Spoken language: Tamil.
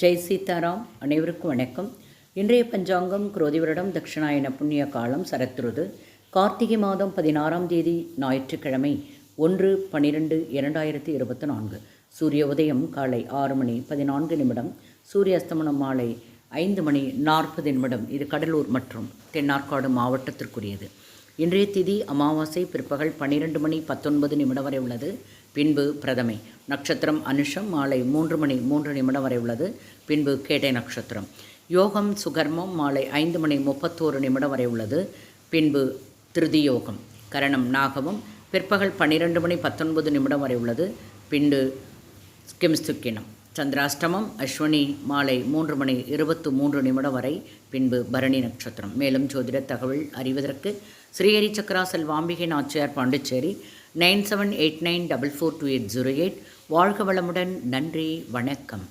ஜெய் சீதாராம் அனைவருக்கும் வணக்கம். இன்றைய பஞ்சாங்கம் குரோதி வருடம் தட்சிணாயன புண்ணிய காலம் சரத்ருது. கார்த்திகை மாதம் பதினாறாம் தேதி ஞாயிற்றுக்கிழமை ஒன்று பன்னிரெண்டு இரண்டாயிரத்தி இருபத்தி நான்கு. சூரிய உதயம் காலை ஆறு மணி பதினான்கு நிமிடம் சூரிய அஸ்தமனம் மாலை ஐந்து மணி நாற்பது நிமிடம். இது கடலூர் மற்றும் தென்னார்காடு மாவட்டத்திற்குரியது. இன்றைய திதி அமாவாசை பிற்பகல் பன்னிரெண்டு மணி பத்தொன்பது நிமிடம் வரை உள்ளது. பின்பு பிரதமை. நட்சத்திரம் அனுஷம் மாலை மூன்று மணி மூன்று நிமிடம் வரை உள்ளது. பின்பு கேட்டை நட்சத்திரம். யோகம் சுகர்மம் மாலை ஐந்து மணி முப்பத்தோரு நிமிடம் வரை உள்ளது. பின்பு திருதி யோகம் கரணம் நாகமும் பிற்பகல் பன்னிரெண்டு மணி பத்தொன்பது நிமிடம் வரை உள்ளது. பின்பு கிம்ஸ்துக்கினம். சந்திராஷ்டமம் அஸ்வினி மாலை மூன்று மணி இருபத்து மூன்று நிமிடம் வரை பின்பு பரணி நட்சத்திரம். மேலும் ஜோதிட தகவல் அறிவதற்கு Srihari Chakra Selvambigai Nachiyar Pondicherry nine seven eight nine double four two eight zero eight. வாழ்க வளமுடன் நன்றி வணக்கம்.